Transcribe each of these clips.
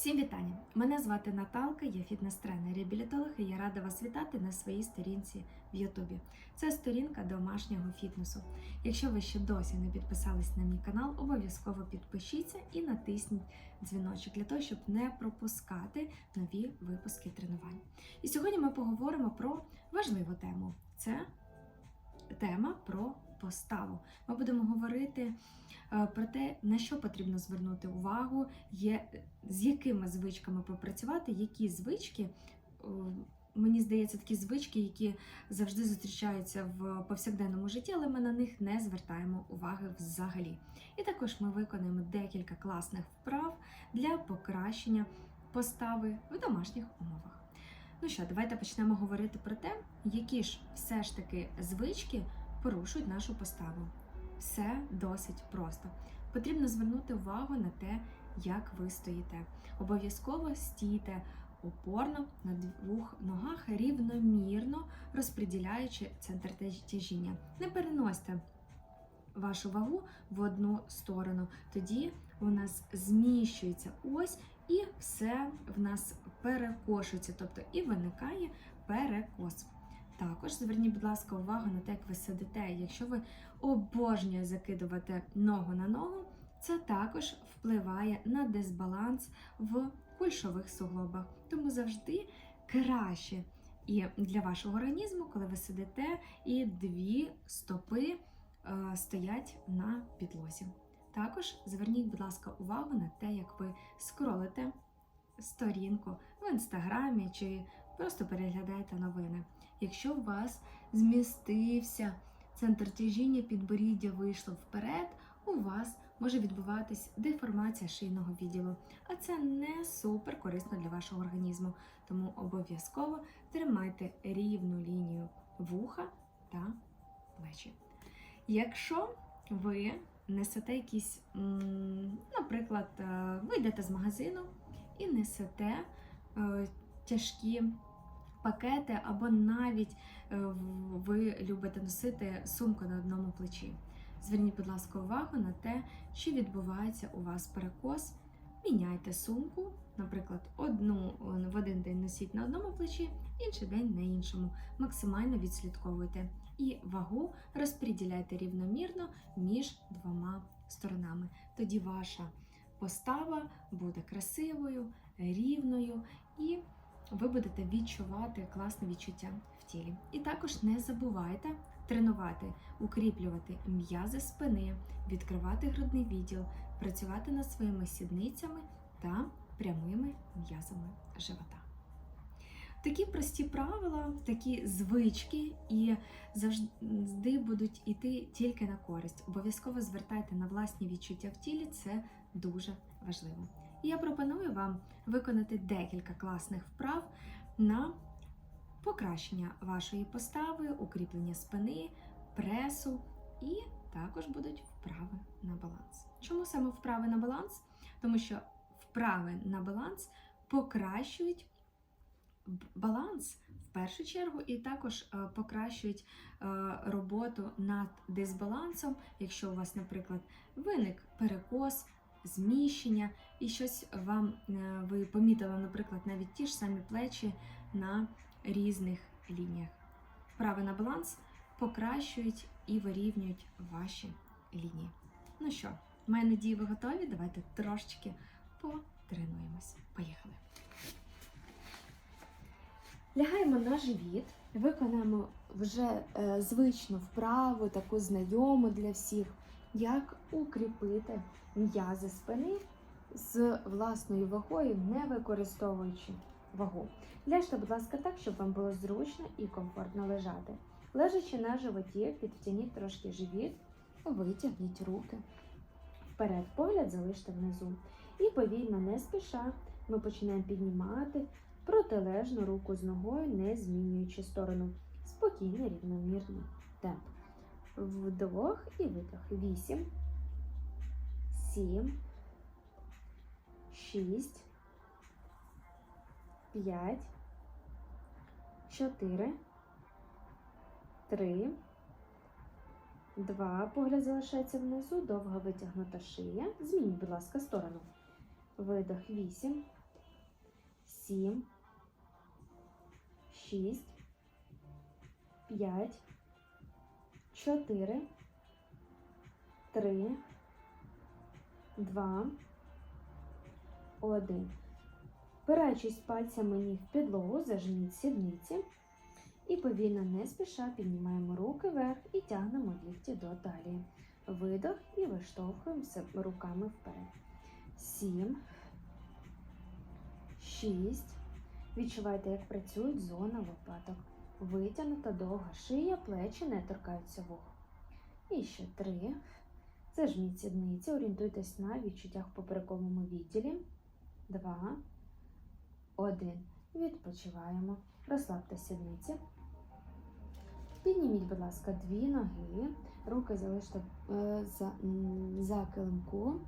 Всім вітання! Мене звати Наталка, я фітнес-тренер реабілітолог і я рада вас вітати на своїй сторінці в Ютубі. Це сторінка домашнього фітнесу. Якщо ви ще досі не підписались на мій канал, обов'язково підпишіться і натисніть дзвіночок для того, щоб не пропускати нові випуски тренувань. І сьогодні ми поговоримо про важливу тему. Це тема про поставу. Ми будемо говорити е, про те, на що потрібно звернути увагу, є, з якими звичками попрацювати, які звички. е, Мені здається, такі звички, які завжди зустрічаються в повсякденному житті, але ми на них не звертаємо уваги взагалі. І також ми виконаємо декілька класних вправ для покращення постави в домашніх умовах. Ну що, давайте почнемо говорити про те, які ж все ж таки звички порушують нашу поставу. Все досить просто. Потрібно звернути увагу на те, як ви стоїте. Обов'язково стійте опорно на двох ногах, рівномірно розподіляючи центр тяжіння. Не переносьте вашу вагу в одну сторону. Тоді у нас зміщується ось і все в нас перекошується, тобто і виникає перекос. Також зверніть, будь ласка, увагу на те, як ви сидите. Якщо ви обожнюєте закидувати ногу на ногу, це також впливає на дисбаланс в кульшових суглобах. Тому завжди краще і для вашого організму, коли ви сидите, і дві стопи е, стоять на підлозі. Також зверніть, будь ласка, увагу на те, як ви скролите сторінку в інстаграмі чи просто переглядаєте новини. Якщо у вас змістився центр тяжіння підборіддя вийшло вперед, у вас може відбуватись деформація шийного відділу, а це не супер корисно для вашого організму. Тому обов'язково тримайте рівну лінію вуха та плечі. Якщо ви несете якісь, наприклад, е, ви йдете з магазину і несете е, тяжкі пакети, або навіть е, ви любите носити сумку на одному плечі. Зверніть, будь ласка, увагу на те, чи відбувається у вас перекос. Міняйте сумку, наприклад, одну в один день носіть на одному плечі, інший день на іншому. Максимально відслідковуйте. І вагу розподіляйте рівномірно між двома сторонами. Тоді ваша постава буде красивою, рівною і ви будете відчувати класне відчуття в тілі. І також не забувайте тренувати, укріплювати м'язи спини, відкривати грудний відділ, працювати над своїми сідницями та прямими м'язами живота. Такі прості правила, такі звички і завжди будуть йти тільки на користь. Обов'язково звертайте на власні відчуття в тілі, це дуже важливо. Я пропоную вам виконати декілька класних вправ на покращення вашої постави, укріплення спини, пресу і також будуть вправи на баланс. Чому саме вправи на баланс? Тому що вправи на баланс покращують баланс в першу чергу, і також е, покращують е, роботу над дисбалансом, якщо у вас, наприклад, виник перекос, зміщення, і щось вам е, ви помітили, наприклад, навіть ті ж самі плечі на різних лініях. Вправи на баланс покращують і вирівнюють ваші лінії. Ну що, маю надію, ви готові? Давайте трошечки потренуємось. Поїхали! Лягаємо на живіт, виконаємо вже е, звичну вправу, таку знайому для всіх, як укріпити м'язи спини з власною вагою, не використовуючи вагу. Ляжте, будь ласка, так, щоб вам було зручно і комфортно лежати. Лежачи на животі, підтягніть трошки живіт, витягніть руки. Вперед погляд залиште внизу. І повільно, не спіша, ми починаємо піднімати протилежну руку з ногою, не змінюючи сторону. Спокійний, рівномірний темп. Вдох і видох. Вісім, сім, шість, п'ять, чотири, три, два. Погляд залишається внизу, довго витягнута шия. Змініть, будь ласка, сторону. Видох вісім, сім, шість, п'ять, чотири, три, два, один. Впираючись пальцями ніг в підлогу, зажміть сідниці і повільно не спіша піднімаємо руки вверх і тягнемо лікті до талії. Видох і виштовхуємося руками вперед. Сім. Шість. Відчувайте, як працюють зона лопаток. Витягнута довга шия, плечі не торкаються вух. І ще три. Зажміть сідниці, орієнтуйтесь на відчуттях в поперековому відділі. Два. Один. Відпочиваємо. Розслабте сідниці. Підніміть, будь ласка, дві ноги, руки залиште е, за, за килимком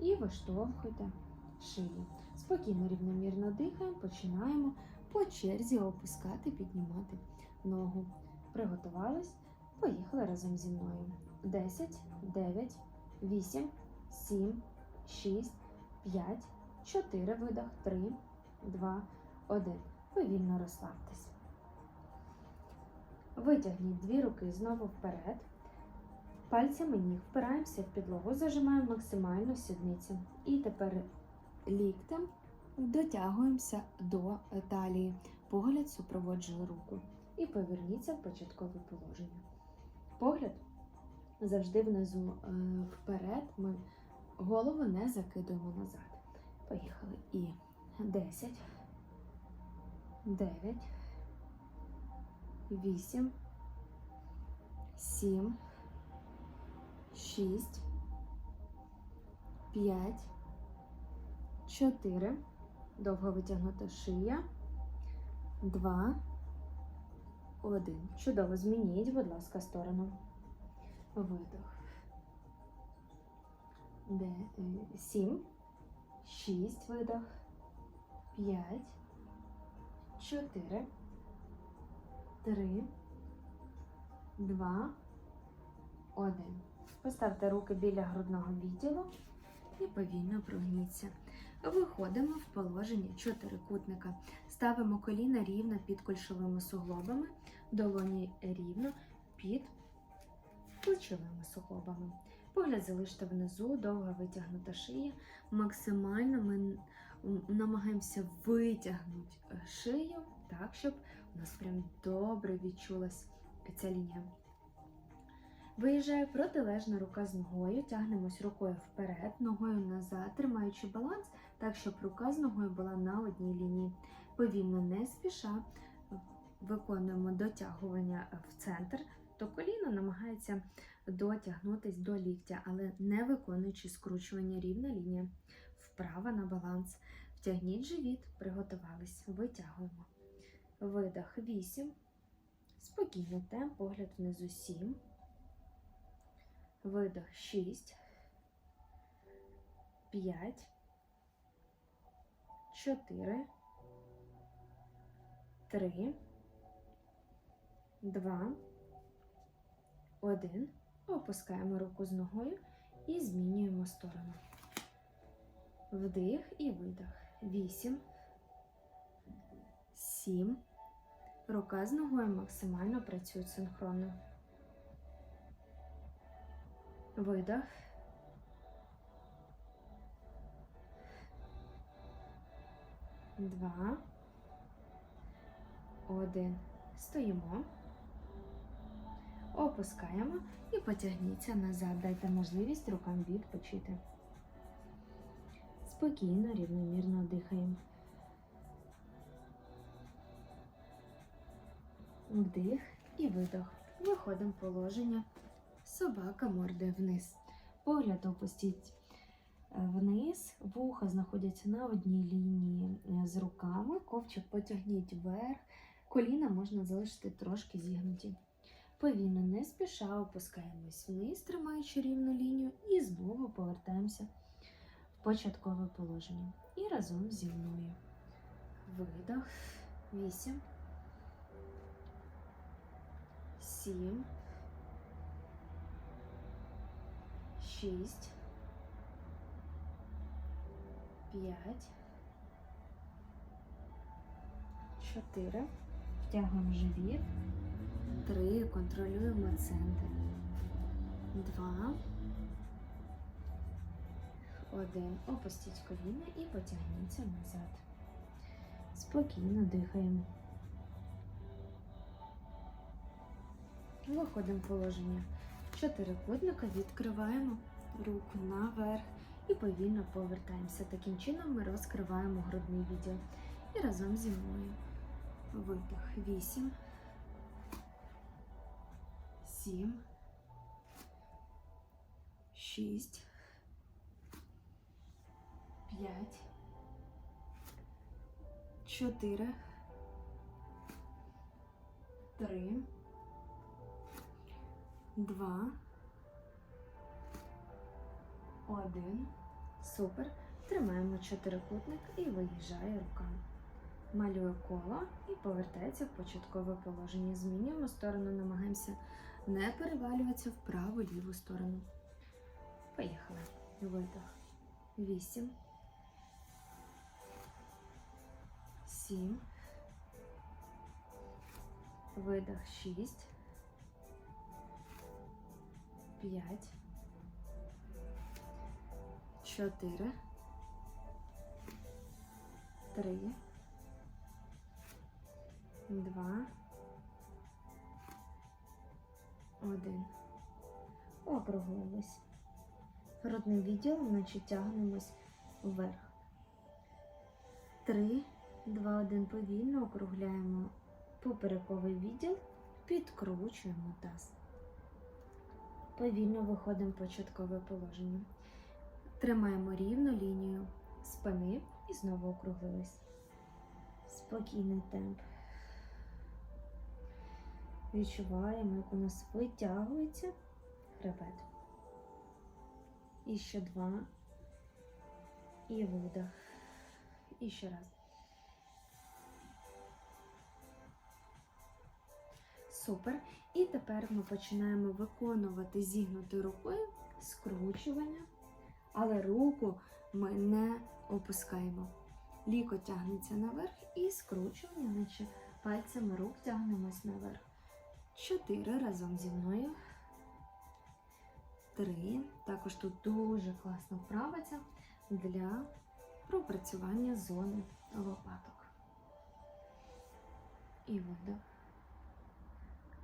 і виштовхуйте шию. Спокійно, рівномірно дихаємо, починаємо по черзі опускати, піднімати ногу. Приготувались? Поїхали разом зі мною. 10, 9, 8, 7, 6, 5, 4, видох, 3, 2, 1. Повільно розслабтесь. Витягніть дві руки знову вперед. Пальцями ніг впираємося в підлогу, зажимаємо максимально сідниці. І тепер ліктем дотягуємося до талії. Погляд супроводжує руку. І поверніться в початкове положення. Погляд завжди внизу е, вперед. Ми голову не закидуємо назад. Поїхали. І 10, 9, 8, 7, 6, 5, 4. Довго витягнута шия. 2, 1. Чудово. Змініть, будь ласка, сторону. Видох. Де, 7, 6, видох. 5, 4, 3, 2, 1. Поставте руки біля грудного відділу і повільно прогніться. Виходимо в положення чотирикутника. Ставимо коліна рівно під кульшовими суглобами, долоні рівно під плечовими суглобами. Погляд залиште внизу, довго витягнута шия. Максимально ми намагаємося витягнути шию так, щоб у нас прям добре відчулась ця лінія. Виїжджає протилежна рука з ногою, тягнемось рукою вперед, ногою назад, тримаючи баланс, так, щоб рука з ногою була на одній лінії. Повільно не спіша виконуємо дотягування в центр, то коліно намагається дотягнутись до ліктя, але не виконуючи скручування рівна лінія. Вправа на баланс. Втягніть живіт, приготувались, витягуємо. Видих 8. Спокійно темп, погляд внизу 7. Видих 6. 5. 4. 3. 2. 1. Опускаємо руку з ногою і змінюємо сторону. Вдих і видих. 8. 7. Рука з ногою максимально працюють синхронно. Видох. Два. Один. Стоїмо. Опускаємо і потягніться назад. Дайте можливість рукам відпочити. Спокійно, рівномірно дихаємо. Вдих і видох. Виходимо в положення. Собака мордою вниз. Погляд опустіть е, вниз. Вуха знаходяться на одній лінії е, з руками. Ковчик потягніть вверх. Коліна можна залишити трошки зігнуті. Повільно не спіша опускаємось вниз, тримаючи рівну лінію, і знову повертаємося в початкове положення. І разом зі мною. Видох. Вісім. Сім. Шість. П'ять. Чотири. Втягуємо живіт. Три. Контролюємо центр. Два. Один. Опустіть коліна і потягніться назад. Спокійно дихаємо. Виходимо в положення чотирикутника, відкриваємо руку наверх і повільно повертаємося. Таким чином ми розкриваємо грудний відділ. І разом зі мною. Видих. Вісім. Сім. Шість. П'ять. Чотири. Три. Два. Один. Супер. Тримаємо чотирикутник і виїжджає рука. Малює коло і повертається в початкове положення. Змінюємо сторону, намагаємося не перевалюватися в праву ліву сторону. Поїхали. Видих. Вісім. Сім. Видих. Шість. П'ять. Чотири. Три. Два. Один. Округлились. Грудним відділом, наче тягнемось вверх. Три, два, один. Повільно округляємо поперековий відділ, підкручуємо таз. Повільно виходимо в початкове положення. Тримаємо рівну лінію спини і знову округлились. Спокійний темп. Відчуваємо, як у нас витягується хребет. І ще два. І видих. І ще раз. Супер. І тепер ми починаємо виконувати зігнутою рукою скручування, але руку ми не опускаємо. Ліко тягнеться наверх і скручування, наче пальцями рук тягнемось наверх. Чотири разом зі мною. Три. Також тут дуже класна вправа ця для пропрацювання зони лопаток. І видих.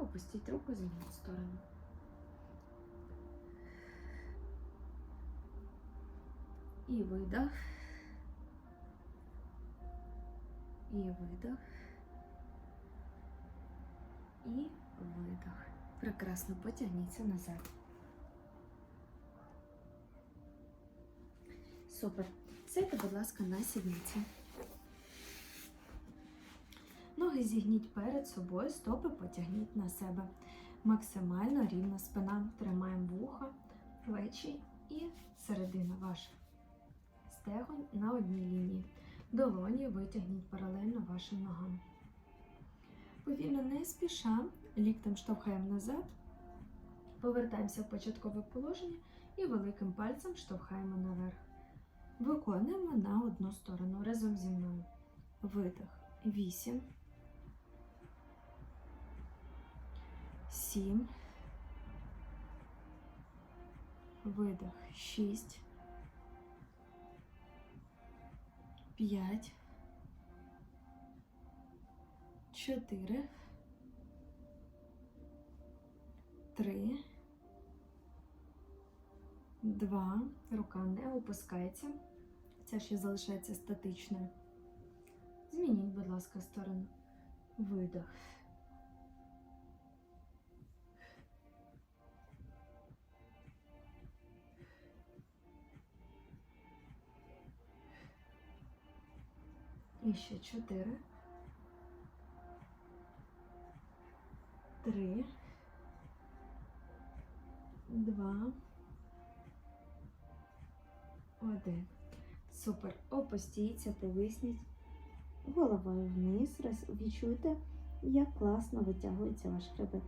Опустіть руку, змініть сторону. І видих. І видих. І видих. Прекрасно потягніться назад. Супер. Сядьте, будь ласка, на сідниці. Ноги зігніть перед собою, стопи потягніть на себе. Максимально рівна спина. Тримаємо вуха, плечі і середина ваша. Стегонь на одній лінії. Долоні витягніть паралельно вашим ногам. Повільно не спіша, ліктем штовхаємо назад, повертаємося в початкове положення і великим пальцем штовхаємо наверх. Виконуємо на одну сторону разом зі мною. Видих. Вісім. Сім. Видих. Шість. П'ять. Чотири. Три. Два. Рука не опускається. Ця ще залишається статичною. Змініть, будь ласка, сторону. Видох. І ще чотири. Три. Два. Один. Супер. Опустіться, повисніть головою вниз. Відчуйте, як класно витягується ваш хребет.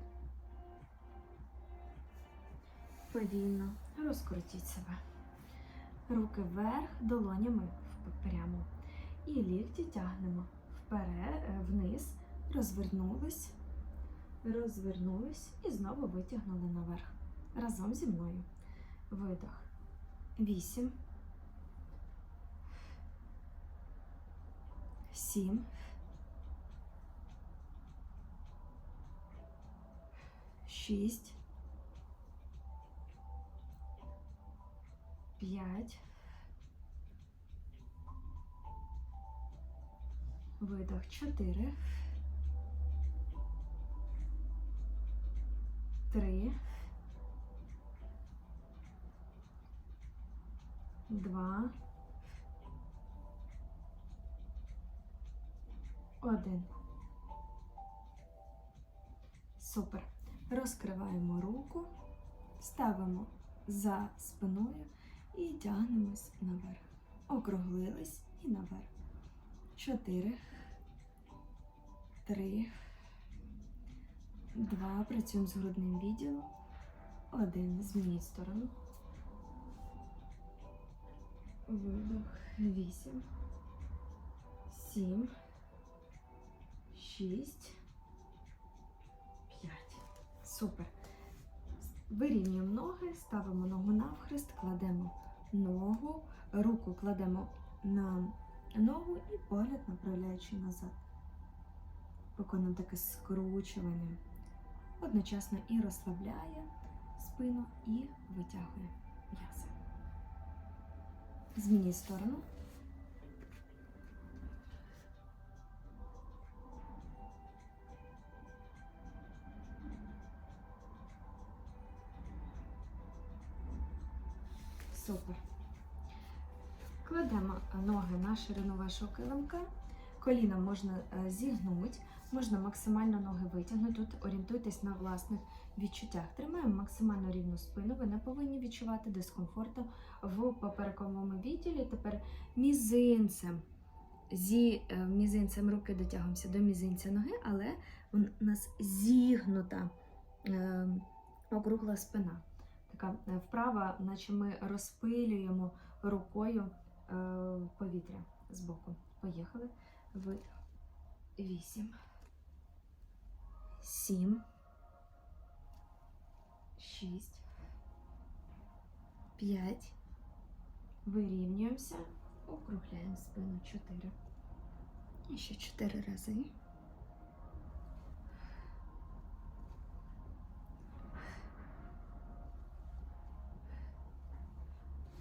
Повільно розкрутіть себе. Руки вверх, долонями прямо. І лікті тягнемо вперед, е, вниз, розвернулись, розвернулись і знову витягнули наверх. Разом зі мною. Видох. Вісім. Сім. Шість. П'ять. Видох. Чотири. Три. Два. Один. Супер. Розкриваємо руку, ставимо за спиною і тягнемось наверх. Округлились і наверх. Чотири. Три. Два. Працюємо з грудним відділом. Один. Змініть сторону. Видох. Вісім. Сім. Шість. П'ять. Супер. Вирівнюємо ноги, ставимо ногу навхрест, кладемо ногу, руку кладемо на ногу і погляд направляючи назад. Виконуємо таке скручування. Одночасно і розслабляє спину, і витягує м'язи. Змініть сторону. Супер. Кладемо ноги на ширину вашого килимка. Коліна можна е, зігнути, можна максимально ноги витягнути. Тут орієнтуйтесь на власних відчуттях. Тримаємо максимально рівну спину. Ви не повинні відчувати дискомфорту в поперековому відділі. Тепер мізинцем. Зі е, мізинцем руки дотягуємося до мізинця ноги, але у нас зігнута е, округла спина. Така е, вправа, наче ми розпилюємо рукою повітря з боку. Поїхали. Видих. Вісім. Сім. Шість. П'ять. Вирівнюємося. Округляємо спину. Чотири. І ще чотири рази.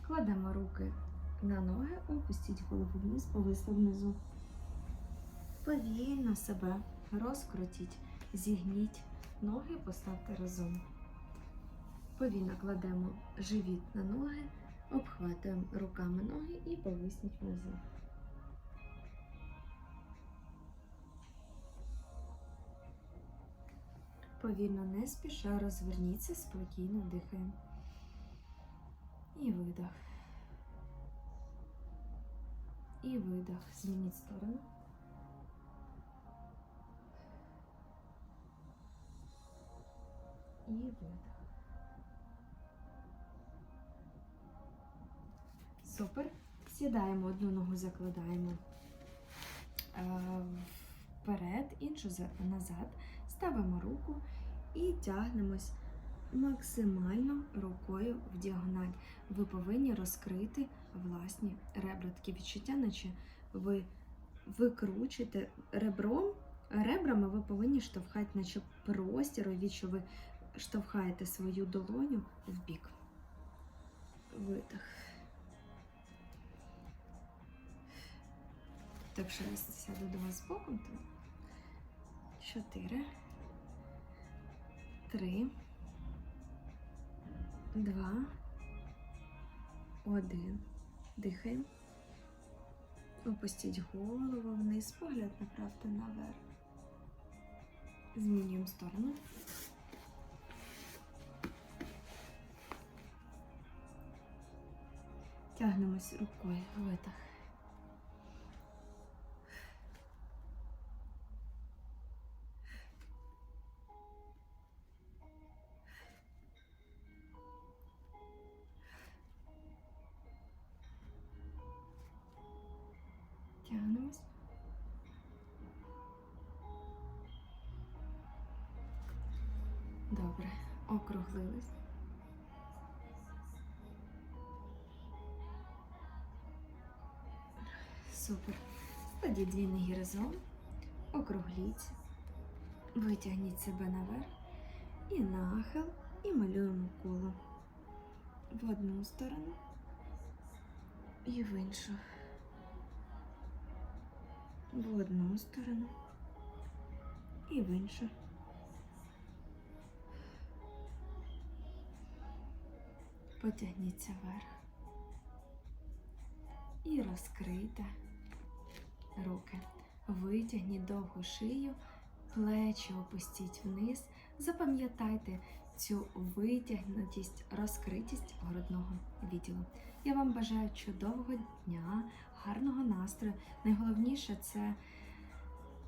Кладемо руки на ноги, опустіть голову вниз, повисли внизу. Повільно себе розкрутіть, зігніть ноги, поставте разом. Повільно кладемо живіт на ноги, обхватуємо руками ноги і повисніть внизу. Повільно не спіша, розверніться, спокійно дихаємо. І видох. І видох. Змініть сторону. І видох. Супер. Сідаємо, одну ногу закладаємо е, вперед, іншу назад. Ставимо руку і тягнемось максимально рукою в діагональ. Ви повинні розкрити власні ребра. Таке відчуття, наче ви викручуєте ребром. Ребрами ви повинні штовхати, наче простір, уявіть, що ви штовхаєте свою долоню в бік. Видих. Так що я сяду до вас боком. Чотири. Три. Два. Один. Дихаємо. Опустіть голову вниз, погляд направте наверх. Змінюємо сторону. Тягнемось рукою. Видих. Супер. Складіть двійний гіризон. Округліться. Витягніть себе наверх. І нахил. І малюємо коло. В одну сторону. І в іншу. В одну сторону. І в іншу. Потягніться вверх. І розкрийте руки. Витягніть довгу шию, плечі опустіть вниз. Запам'ятайте цю витягнутість, розкритість грудного відділу. Я вам бажаю чудового дня, гарного настрою. Найголовніше це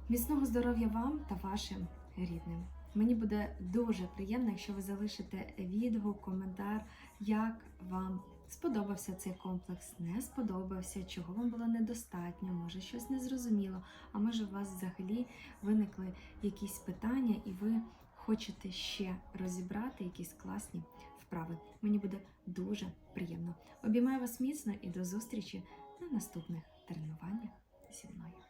міцного здоров'я вам та вашим рідним. Мені буде дуже приємно, якщо ви залишите відгук, коментар, як вам сподобався цей комплекс, не сподобався, чого вам було недостатньо, може щось незрозуміло, а може у вас взагалі виникли якісь питання, і ви хочете ще розібрати якісь класні вправи. Мені буде дуже приємно. Обіймаю вас міцно і до зустрічі на наступних тренуваннях зі мною.